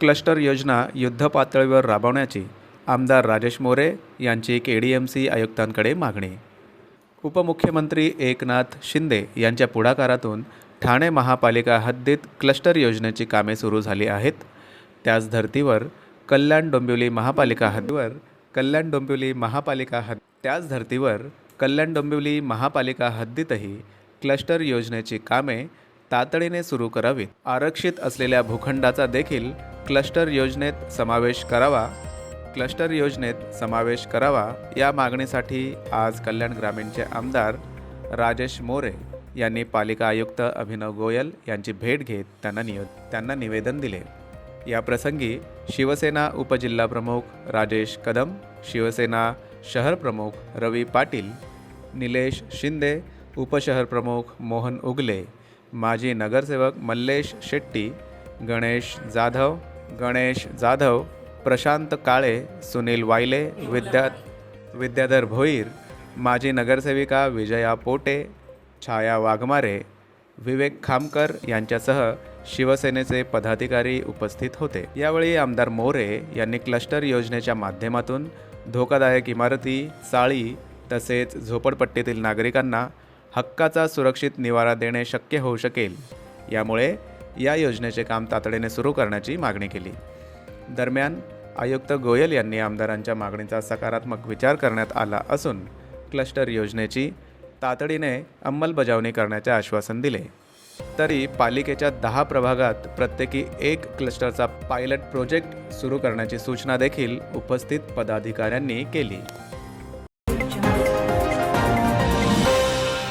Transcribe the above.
Cluster योजना युद्धपातळीवर राबवण्याची आमदार राजेश मोरे यांची के डी एम सी आयुक्तांकडे मागणी. उपमुख्यमंत्री एकनाथ शिंदे यांच्या पुढाकारातून ठाणे महापालिका हद्दीत क्लस्टर योजनेची कामे सुरू झाली आहेत. त्याच धर्तीवर कल्याण डोंबिवली महापालिका हद्दीवर कल्याण डोंबिवली महापालिका हद्द त्याच धर्तीवर कल्याण डोंबिवली महापालिका हद्दीतही क्लस्टर योजनेची कामे तातडीने सुरू करावीत. आरक्षित असलेल्या भूखंडाचा देखील क्लस्टर योजनेत समावेश करावा. क्लस्टर योजनेत समावेश करावा या मागणीसाठी आज कल्याण ग्रामीणचे आमदार राजेश मोरे यांनी पालिका आयुक्त अभिनव गोयल यांची भेट घेत त्यांना नियो त्यांना निवेदन दिले. या प्रसंगी शिवसेना उपजिल्हाप्रमुख राजेश कदम शिवसेना शहर प्रमुख रवी पाटील निलेश शिंदे उपशहर प्रमुख मोहन उगले माजी नगरसेवक मल्लेश शेट्टी गणेश जाधव गणेश जाधव प्रशांत काळे सुनील वायले विद्या विद्याधर भोईर माजी नगरसेविका विजया पोटे छाया वाघमारे विवेक खामकर यांच्यासह शिवसेनेचे पदाधिकारी उपस्थित होते. यावेळी आमदार मोरे यांनी क्लस्टर योजनेच्या माध्यमातून धोकादायक इमारती चाळी तसेच झोपडपट्टीतील नागरिकांना हक्काचा सुरक्षित निवारा देणे शक्य होऊ शकेल. यामुळे या योजनेचे काम तातडीने सुरू करण्याची मागणी केली. दरम्यान आयुक्त गोयल यांनी आमदारांच्या मागणीचा सकारात्मक विचार करण्यात आला असून क्लस्टर योजनेची तातडीने अंमलबजावणी करण्याचे आश्वासन दिले. तरी पालिकेच्या दहा प्रभागात प्रत्येकी एक क्लस्टरचा पायलट प्रोजेक्ट सुरू करण्याची सूचना देखील उपस्थित पदाधिकाऱ्यांनी केली.